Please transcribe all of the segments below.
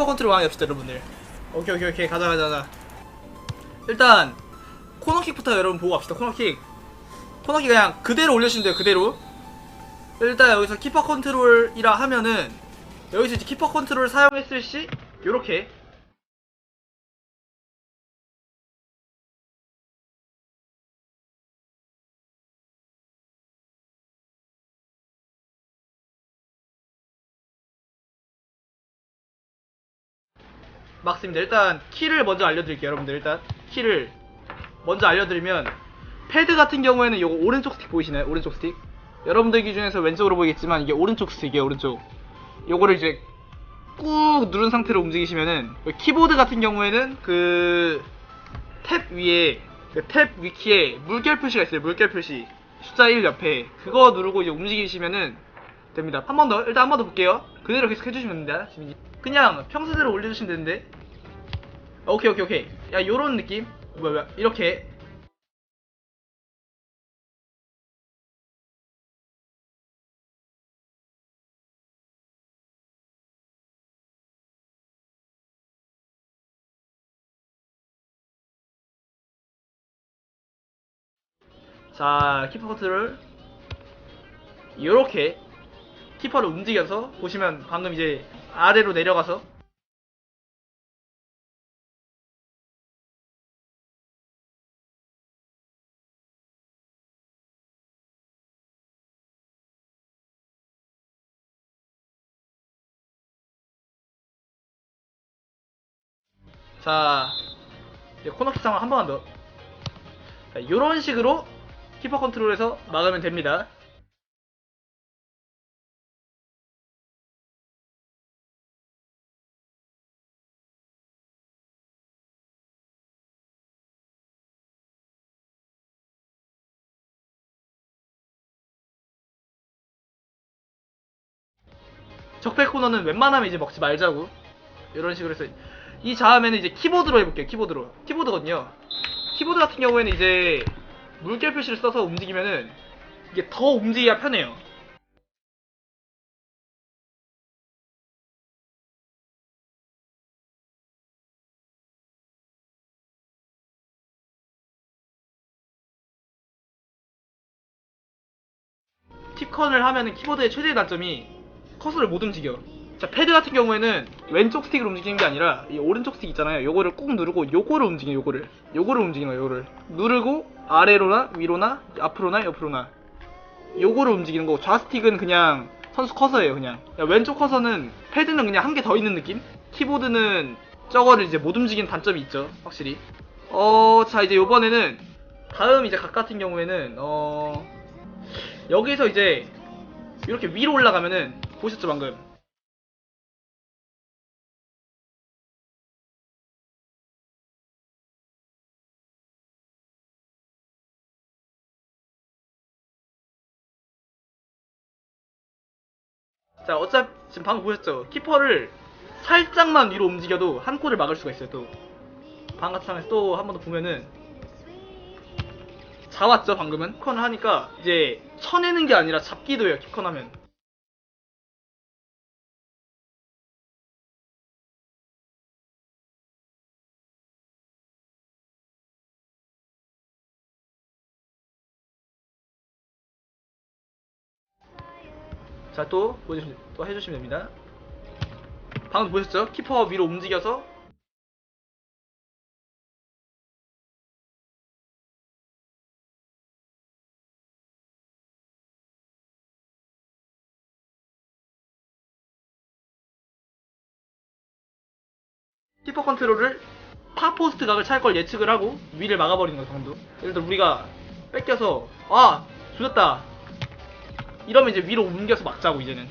키퍼 컨트롤 왕이 합시다 여러분들. 오케이 오케이 오케이. 가자 가자 가자. 일단 코너킥부터 여러분 보고 갑시다. 코너킥. 코너킥 그냥 그대로 올려주시면 돼요 그대로. 일단 여기서 키퍼 컨트롤이라 하면은 여기서 이제 키퍼 컨트롤 사용했을 시 요렇게 막습니다. 일단 키를 먼저 알려드릴게요, 여러분들. 일단 키를 먼저 알려드리면 패드 같은 경우에는 이거 오른쪽 스틱 보이시나요? 오른쪽 스틱. 여러분들 기준에서 왼쪽으로 보이겠지만 이게 오른쪽 스틱이에요, 오른쪽. 요거를 이제 꾹 누른 상태로 움직이시면은 키보드 같은 경우에는 그 탭 위에 그 탭 위키에 물결 표시가 있어요. 물결 표시 숫자 1 옆에 그거 누르고 이제 움직이시면은 됩니다. 한 번 더 일단 한 번 더 볼게요. 그대로 계속 해주시면 됩니다. 그냥 평소대로 올려주시면 되는데. 오케이 오케이 오케이. 야 요런 느낌. 뭐야 뭐야 이렇게 자 키퍼 커트를 이렇게 키퍼를 움직여서 보시면 방금 이제 아래로 내려가서 자 이제 코너 킥 상황 한 번 더. 자, 이런 식으로 키퍼 컨트롤에서 막으면 됩니다. 적배 코너는 웬만하면 이제 먹지 말자고. 이런 식으로 해서 이 다음에는 이제 키보드로 해볼게요 키보드로. 키보드거든요. 키보드 같은 경우에는 이제 물결 표시를 써서 움직이면은 이게 더 움직이기가 편해요. 팁컨을 하면은 키보드의 최대의 단점이 커서를 못 움직여. 자, 패드 같은 경우에는 왼쪽 스틱으로 움직이는 게 아니라 이 오른쪽 스틱 있잖아요. 요거를 꾹 누르고 요거를 움직여 요거를. 요거를 움직이는 거예요, 요거를. 누르고 아래로나 위로나 앞으로나 옆으로나 요거를 움직이는 거고 좌스틱은 그냥 선수 커서예요, 그냥. 야, 왼쪽 커서는 패드는 그냥 한 개 더 있는 느낌? 키보드는 저거를 이제 못 움직이는 단점이 있죠, 확실히. 어, 자, 이제 요번에는 다음 이제 각 같은 경우에는 어 여기서 이제 이렇게 위로 올라가면은 보셨죠 방금? 자 어차피 지금 방금 보셨죠? 키퍼를 살짝만 위로 움직여도 한 골을 막을 수가 있어요 또. 방금 상에서 또 한 번 더 보면은 잡았죠 방금은? 킥컨을 하니까 이제 쳐내는 게 아니라 잡기도 해요 킥컨 하면. 자 또 보여주시면 또 해주시면 됩니다. 방금 보셨죠? 키퍼 위로 움직여서 키퍼 컨트롤을 파 포스트 각을 찰 걸 예측을 하고 위를 막아버리는 거 정도. 예를 들어 우리가 뺏겨서 아 죽였다. 이러면 이제 위로 옮겨서 막자고 이제는.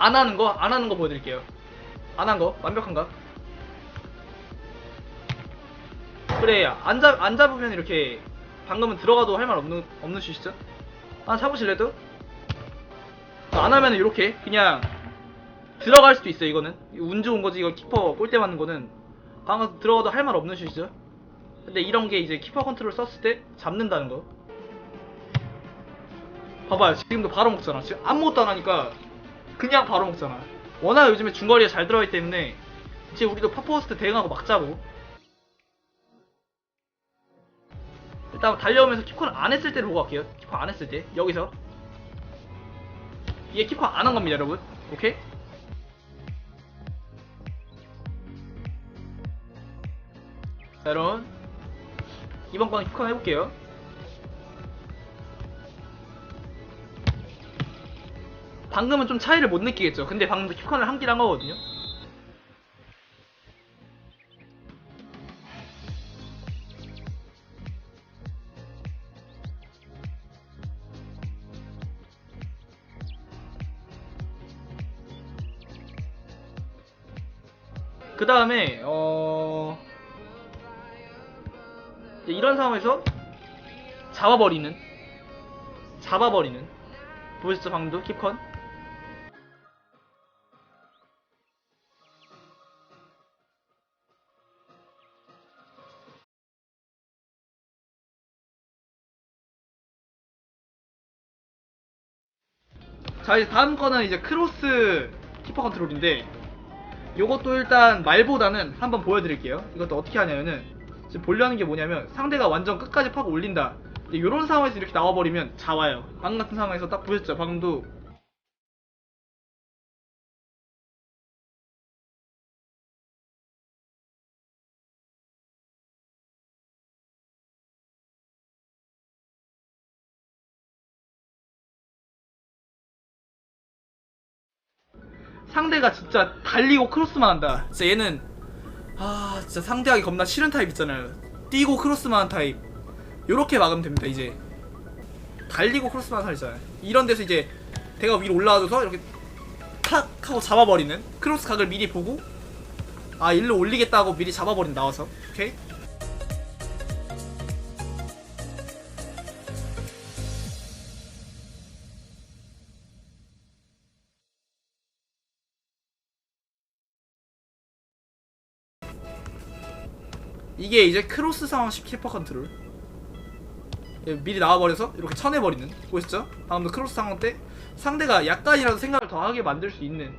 안 하는 거, 안 하는 거 보여드릴게요. 안 한 거, 완벽한가? 그래, 안, 잡, 안 잡으면 이렇게 방금은 들어가도 할 말 없는, 없는 슛이죠? 아, 잡으실래도? 안 하면 이렇게 그냥 들어갈 수도 있어요, 이거는. 운 좋은 거지, 이거 키퍼 골대 맞는 거는. 방금 들어가도 할 말 없는 슛이죠? 근데 이런 게 이제 키퍼 컨트롤 썼을 때 잡는다는 거. 봐봐요, 지금도 바로 먹잖아. 지금 아무것도 안 하니까 그냥 바로 먹잖아. 워낙 요즘에 중거리에 잘 들어가기 때문에 이제 우리도 파포스트 대응하고 막자고. 일단 달려오면서 키퍼를 안 했을 때를 보고 갈게요. 키퍼 안 했을 때 여기서 이게 키퍼 안한 겁니다, 여러분. 오케이? 자, 여러분 이번 건 키퍼 해볼게요. 방금은 좀 차이를 못 느끼겠죠. 근데 방금도 킥컨을 한한 거거든요. 그 다음에 어 이런 상황에서 잡아버리는 잡아버리는 보셨죠 방금도 킵컨 자 이제 다음 거는 이제 크로스 키퍼 컨트롤인데 요것도 일단 말보다는 한번 보여드릴게요. 이것도 어떻게 하냐면은 지금 보려는 게 뭐냐면 상대가 완전 끝까지 파고 올린다. 이런 상황에서 이렇게 나와버리면 잡아요. 방금 같은 상황에서 딱 보셨죠? 방금도 상대가 진짜 달리고 크로스만 한다. 진짜 얘는 아 진짜 상대하기 겁나 싫은 타입 있잖아요. 뛰고 크로스만 한 타입. 요렇게 막으면 됩니다 이제. 달리고 크로스만 한 타입 있잖아요. 이런 데서 이제 대가 위로 올라와줘서 이렇게 탁 하고 잡아버리는 크로스 각을 미리 보고 아 일로 올리겠다고 미리 잡아버린 나와서 오케이? 이게 이제 크로스 상황식 키퍼 컨트롤 예, 미리 나와버려서 이렇게 쳐내버리는. 보셨죠? 방금도 크로스 상황 때 상대가 약간이라도 생각을 더 하게 만들 수 있는.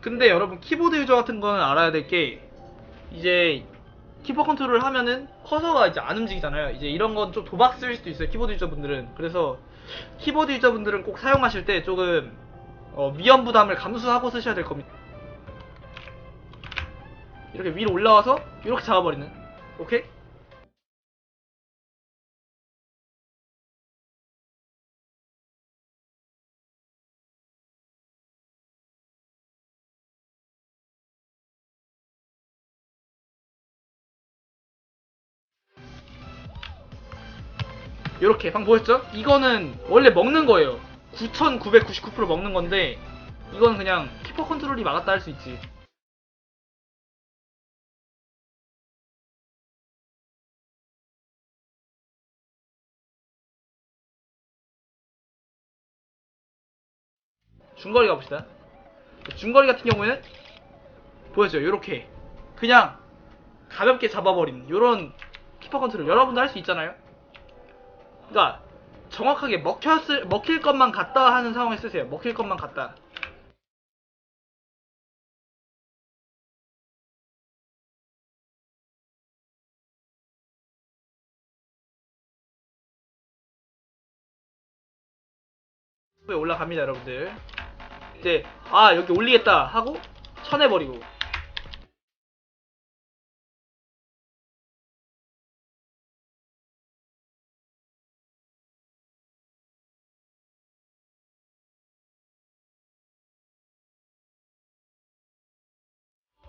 근데 여러분 키보드 유저 같은 거는 알아야 될 게 이제 키퍼 컨트롤을 하면은 커서가 이제 안 움직이잖아요. 이제 이런 건 좀 도박스일 수도 있어요. 키보드 유저분들은. 그래서 키보드 유저분들은 꼭 사용하실 때 조금 어, 위험 부담을 감수하고 쓰셔야 될 겁니다. 이렇게 위로 올라와서 이렇게 잡아버리는. 오케이? 요렇게 방 보였죠? 이거는 원래 먹는 거예요. 9999% 먹는 건데 이건 그냥 키퍼 컨트롤이 막았다 할 수 있지. 중거리 가봅시다. 중거리 같은 경우에는 보였죠? 요렇게. 그냥 가볍게 잡아버리는 요런 키퍼 컨트롤 여러분도 할 수 있잖아요 그러니까 정확하게 먹혔을 먹힐 것만 같다 하는 상황에 쓰세요. 먹힐 것만 같다. 에 올라갑니다, 여러분들. 이제 아 여기 올리겠다 하고 쳐내버리고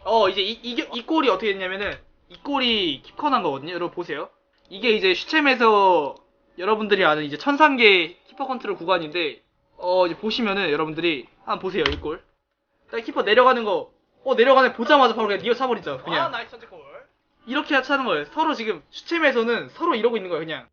어 이제 이, 이, 이 골이 어떻게 됐냐면은 이 골이 킵컨한 거거든요. 여러분 보세요. 이게 이제 슈챔에서 여러분들이 아는 이제 천상계 키퍼 컨트롤 구간인데 어 이제 보시면은 여러분들이 한번 보세요 이 골. 딱 키퍼 내려가는 거. 어 내려가는 보자마자 바로 그냥 니어 차버리죠. 그냥 아. 이렇게 차는 거예요. 서로 지금 슈챔에서는 서로 이러고 있는 거예요 그냥.